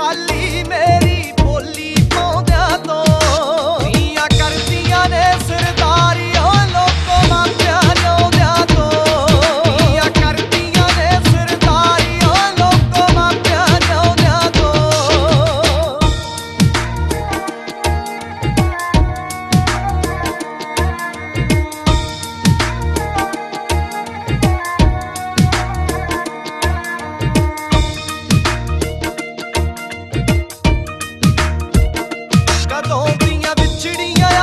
ਖਾਲੀ ਮੇਰੀ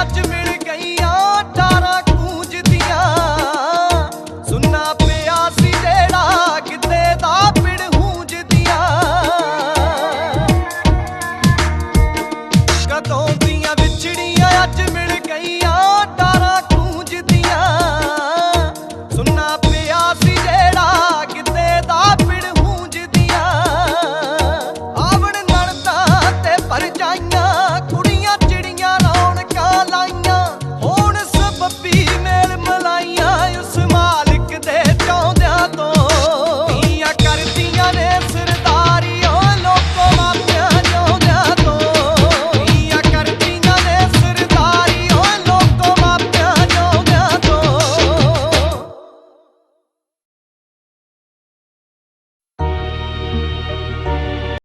after me.